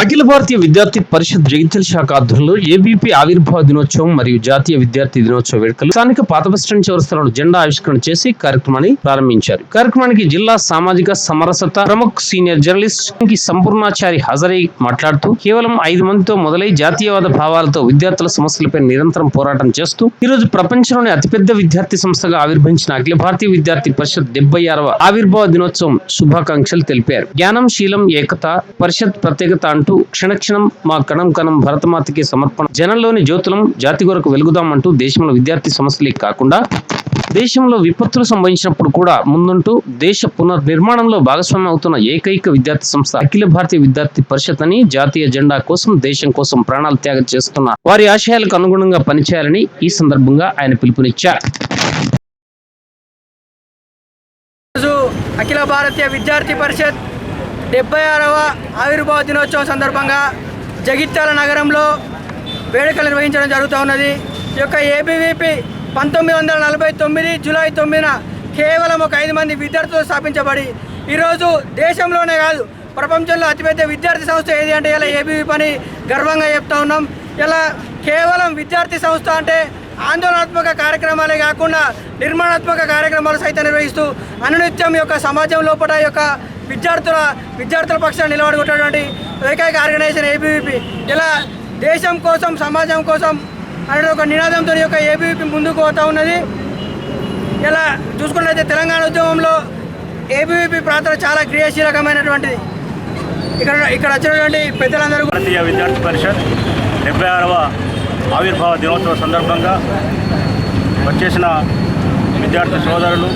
అఖిల భారతీయ విద్యార్థి పరిషత్ జగిత్యాల శాఖ ఆధ్వర్యంలో ఏబీపీ ఆవిర్భావ దినోత్సవం మరియు జాతీయ విద్యార్థి దినోత్సవ వేడుకలు స్థానిక పాత బస్టాండ్ చౌరస్తాలో జెండా ఆవిష్కరణ చేసి కార్యక్రమాన్ని ప్రారంభించారు. కార్యక్రమానికి జిల్లా సామాజిక సమరసత ప్రముఖ సీనియర్ జర్నలిస్ట్కి సంపూర్ణాచారి హాజరై మాట్లాడుతూ కేవలం ఐదు మందితో మొదలై జాతీయవాద భావాలతో విద్యార్థుల సమస్యలపై నిరంతరం పోరాటం చేస్తూ ఈ రోజు ప్రపంచంలోని అతిపెద్ద విద్యార్థి సంస్థగా ఆవిర్భవించిన అఖిల భారతీయ విద్యార్థి పరిషత్ డెబ్బై ఆరవ ఆవిర్భావ దినోత్సవం శుభాకాంక్షలు తెలిపారు. జ్ఞానం శీలం ఏకత పరిషత్ ప్రత్యేకత అంటూ క్షణక్షణం మా కణం కణం భరతమాతకి సమర్పణ. జనంలోని జ్యోతులం జాతి కొరకు వెలుగుదాం అంటూ దేశంలో విద్యార్థి సమస్యలే కాకుండా దేశంలో విపత్తులు సంభవించినప్పుడు కూడా ముందుంటూ దేశ పునర్నిర్మాణంలో భాగస్వామ్యం అవుతున్న ఏకైక విద్యార్థి సంస్థ అఖిల భారతీయ విద్యార్థి పరిషత్ అని జాతీయ జెండా కోసం దేశం కోసం ప్రాణాలు త్యాగం చేస్తున్న వారి ఆశయాలకు అనుగుణంగా పనిచేయాలని ఈ సందర్భంగా ఆయన పిలుపునిచ్చారు. అఖిల భారతీయ విద్యార్థి పరిషత్ డెబ్బై ఆరవ ఆవిర్భావ దినోత్సవం సందర్భంగా జగిత్యాల నగరంలో వేడుకలు నిర్వహించడం జరుగుతూ ఉన్నది. ఈ యొక్క ఏబీవీపీ పంతొమ్మిది వందల నలభై తొమ్మిది జూలై తొమ్మిదిన కేవలం ఒక ఐదు మంది విద్యార్థులు స్థాపించబడి ఈరోజు దేశంలోనే కాదు ప్రపంచంలో అతిపెద్ద విద్యార్థి సంస్థ ఏది అంటే ఇలా ఏబీవీపీ అని గర్వంగా చెప్తా ఉన్నాం. ఇలా కేవలం విద్యార్థి సంస్థ అంటే ఆందోళనాత్మక కార్యక్రమాలే కాకుండా నిర్మాణాత్మక కార్యక్రమాలు సైతం నిర్వహిస్తూ అనునిత్యం యొక్క సమాజం లోపల యొక్క విద్యార్థుల విద్యార్థుల పక్షాన్ని నిలబడుకుంటున్నటువంటి ఏకైక ఆర్గనైజేషన్ ఏబీవీపీ ఇలా దేశం కోసం సమాజం కోసం అనే ఒక నినాదంతో యొక్క ఏబీవీపీ ముందుకు పోతూ ఉన్నది. ఇలా చూసుకున్నట్లయితే తెలంగాణ ఉద్యమంలో ఏబీవీపీ ప్రాంతం చాలా క్రియాశీలకమైనటువంటిది. ఇక్కడ ఇక్కడ వచ్చినటువంటి పెద్దలందరూ కూడా భారతీయ విద్యార్థి పరిషత్ డెబ్బై ఆరవ ఆవిర్భావ దినోత్సవ సందర్భంగా వచ్చేసిన విద్యార్థి సోదరులు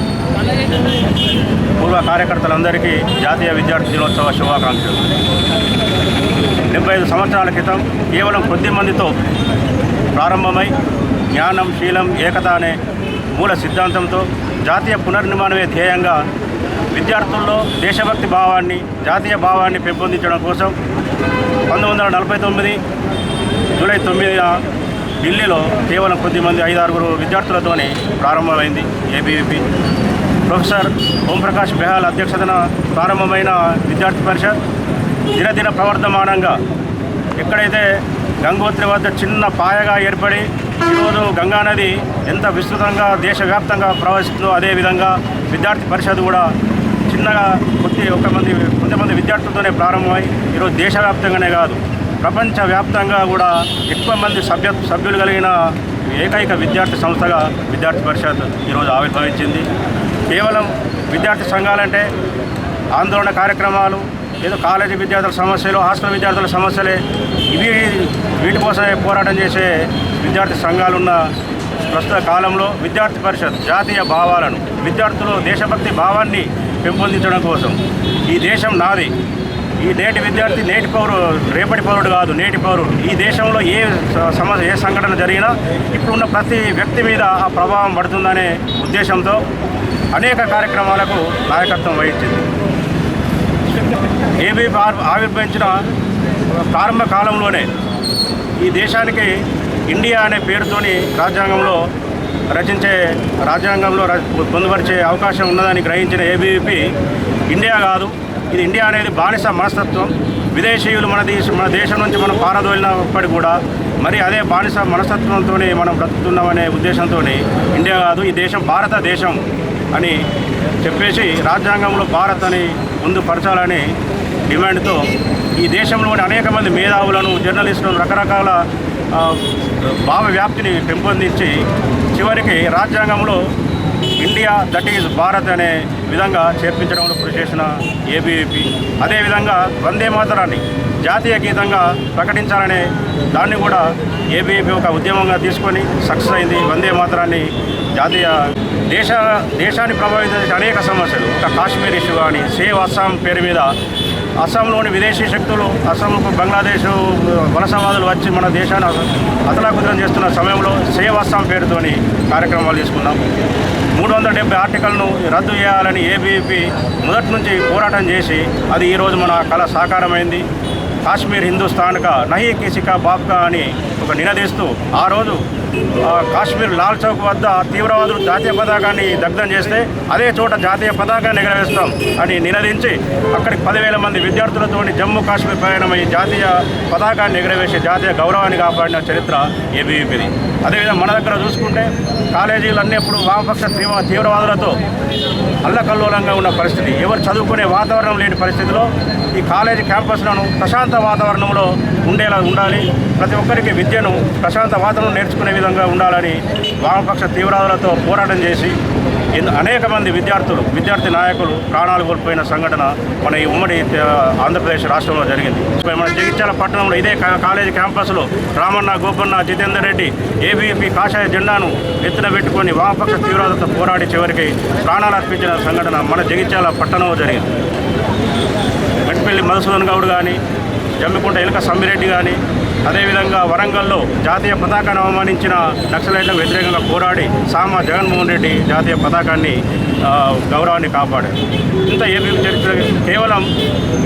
పూర్వ కార్యకర్తలందరికీ జాతీయ విద్యార్థి దినోత్సవ శుభాకాంక్షలు. డెబ్బై ఐదు సంవత్సరాల క్రితం కేవలం కొద్ది మందితో ప్రారంభమై జ్ఞానం శీలం ఏకత అనే మూల సిద్ధాంతంతో జాతీయ పునర్నిర్మాణమే ధ్యేయంగా విద్యార్థుల్లో దేశభక్తి భావాన్ని జాతీయ భావాన్ని పెంపొందించడం కోసం పంతొమ్మిది వందల నలభై తొమ్మిది జూలై తొమ్మిదిన ఢిల్లీలో కేవలం కొద్దిమంది ఐదారుగురు విద్యార్థులతోనే ప్రారంభమైంది ఏబీవీపీ. ప్రొఫెసర్ ఓంప్రకాష్ బెహాల్ అధ్యక్షతన ప్రారంభమైన విద్యార్థి పరిషత్ దినదిన ప్రవర్ధమానంగా ఎక్కడైతే గంగోత్రి వద్ద చిన్న పాయగా ఏర్పడి ఈరోజు గంగానది ఎంత విస్తృతంగా దేశవ్యాప్తంగా ప్రవహిస్తుందో అదేవిధంగా విద్యార్థి పరిషత్ కూడా చిన్నగా కొద్ది ఒక మంది కొంతమంది విద్యార్థులతోనే ప్రారంభమై ఈరోజు దేశవ్యాప్తంగానే కాదు ప్రపంచవ్యాప్తంగా కూడా ఎక్కువ మంది సభ్య సభ్యులు కలిగిన ఏకైక విద్యార్థి సంస్థగా విద్యార్థి పరిషత్ ఈరోజు ఆవిర్భవించింది. కేవలం విద్యార్థి సంఘాలంటే ఆందోళన కార్యక్రమాలు ఏదో కాలేజీ విద్యార్థుల సమస్యలు హాస్టల్ విద్యార్థుల సమస్యలే ఇవి వీటి కోసమే పోరాటం చేసే విద్యార్థి సంఘాలున్న ప్రస్తుత కాలంలో విద్యార్థి పరిషత్ జాతీయ భావాలను విద్యార్థులు దేశభక్తి భావాన్ని పెంపొందించడం కోసం. ఈ దేశం నాది. ఈ నేటి విద్యార్థి నేటి పౌరు రేపటి పౌరుడు కాదు నేటి పౌరుడు. ఈ దేశంలో ఏ సమస్య ఏ సంఘటన జరిగినా ఇప్పుడున్న ప్రతి వ్యక్తి మీద ఆ ప్రభావం పడుతుందనే ఉద్దేశంతో అనేక కార్యక్రమాలకు నాయకత్వం వహించింది. ఏబీ ఆవిర్భవించిన ప్రారంభ కాలంలోనే ఈ దేశానికి ఇండియా అనే పేరుతోని రాజ్యాంగంలో రచించే రాజ్యాంగంలో ర- పొందుపరిచే అవకాశం ఉన్నదని గ్రహించిన ఏబీవీపీ ఇండియా కాదు ఇది ఇండియా అనేది బానిస మనస్తత్వం. విదేశీయులు మన దేశ మన దేశం నుంచి మనం పారదోలినప్పటికీ కూడా మరి అదే బానిస మనస్తత్వంతో మనం బ్రతుకుతున్నామనే ఉద్దేశంతో ఇండియా కాదు ఈ దేశం భారతదేశం అని చెప్పేసి రాజ్యాంగంలో భారత్ అని ముందు పరచాలని డిమాండ్తో ఈ దేశంలోని అనేక మంది మేధావులను జర్నలిస్టులను రకరకాల భావ వ్యాప్తిని పెంపొందించి చివరికి రాజ్యాంగంలో ఇండియా దట్ ఈజ్ భారత్ అనే విధంగా చేర్పించడంలో కృషి చేసిన ఏబీవీపీ అదేవిధంగా వందే మాతరాన్ని జాతీయ గీతంగా ప్రకటించాలనే దాన్ని కూడా ఏబీవీపీ ఒక ఉద్యమంగా తీసుకొని సక్సెస్ అయింది వందే మాతరాన్ని జాతీయ దేశ దేశాన్ని ప్రభావితం చేసే అనేక సమస్యలు ఒక కాశ్మీర్ ఇష్యూ కానీ సేవ్ అస్సాం పేరు మీద అస్సాంలోని విదేశీ శక్తులు అస్సాంకు బంగ్లాదేశ్ వలసవాదులు వచ్చి మన దేశాన్ని అస- అతలాకుతలం చేస్తున్న సమయంలో సేవ్ అస్సాం పేరుతోని కార్యక్రమాలు తీసుకున్నాం మూడు వందల డెబ్బై ఆర్టికల్ను రద్దు చేయాలని ఏబీపీ మొదటి నుంచి పోరాటం చేసి అది ఈరోజు మన కళ సాకారమైంది. కాశ్మీర్ హిందుస్థాన్గా నహీ కిసికా బాబ్కా అని ఒక నినదీస్తూ ఆ రోజు కాశ్మీర్ లాల్ చౌక్ వద్ద తీవ్రవాదులు జాతీయ పతాకాన్ని దగ్ధం చేస్తే అదే చోట జాతీయ పతాకాన్ని ఎగరవేస్తాం అని నినదించి అక్కడికి పదివేల మంది విద్యార్థులతో జమ్మూ కాశ్మీర్ ప్రయాణమై జాతీయ పతాకాన్ని ఎగరవేసి జాతీయ గౌరవాన్ని కాపాడిన చరిత్ర ఏబీవీపీది అదేవిధంగా మన దగ్గర చూసుకుంటే కాలేజీలన్నీ ఇప్పుడు వామపక్ష తీవ్ర తీవ్రవాదులతో అల్లకల్లోలంగా ఉన్న పరిస్థితి. ఎవరు చదువుకునే వాతావరణం లేని పరిస్థితిలో ఈ కాలేజీ క్యాంపస్లను ప్రశాంత వాతావరణంలో ఉండేలా ఉండాలి. ప్రతి ఒక్కరికి విద్యను ప్రశాంత వాతావరణం నేర్చుకునే విధంగా ఉండాలని వామపక్ష తీవ్రవాదులతో పోరాటం చేసి అనేక మంది విద్యార్థులు విద్యార్థి నాయకులు ప్రాణాలు కోల్పోయిన సంఘటన మన ఈ ఉమ్మడి ఆంధ్రప్రదేశ్ రాష్ట్రంలో జరిగింది. మన జగిత్యాల పట్టణంలో ఇదే కాలేజీ క్యాంపస్లో రామన్న గోపన్న జితేందర్ రెడ్డి ఏబీపీ కాషాయ జెండాను ఎత్తున పెట్టుకొని వామపక్ష తీవ్రతతో పోరాడి చివరికి ప్రాణాలు అర్పించిన సంఘటన మన జగిత్యాల పట్టణంలో జరిగింది. మెట్పల్లి మధుసూదన్ గౌడ్ కానీ జమ్మికుంట ఎలక సమ్మిరెడ్డి కానీ అదేవిధంగా వరంగల్లో జాతీయ పతాకాన్ని అవమానించిన నక్సలైట్లకు వ్యతిరేకంగా పోరాడి సామా జగన్మోహన్ రెడ్డి జాతీయ పతాకాన్ని గౌరవాన్ని కాపాడారు. ఇంత ఏపీ చరిత్ర కేవలం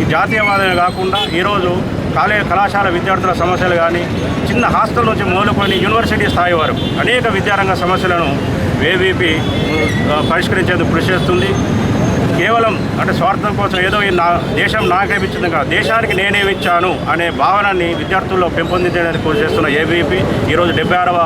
ఈ జాతీయవాదమే కాకుండా ఈరోజు కాలేజ్ కళాశాల విద్యార్థుల సమస్యలు కానీ చిన్న హాస్టల్ నుంచి మొదలుకొని యూనివర్సిటీ స్థాయి వరకు అనేక విద్యారంగ సమస్యలను ఏబీపీ పరిష్కరించేందుకు కృషి చేస్తుంది. అంటే స్వార్థం కోసం ఏదో ఈ నా దేశం నాకేమిచ్చింది కాదు. దేశానికి నేనేమిచ్చాను అనే భావనని విద్యార్థుల్లో పెంపొందించడానికి కృషి చేస్తున్న ఏబీపీ ఈరోజు డెబ్బై ఆరవ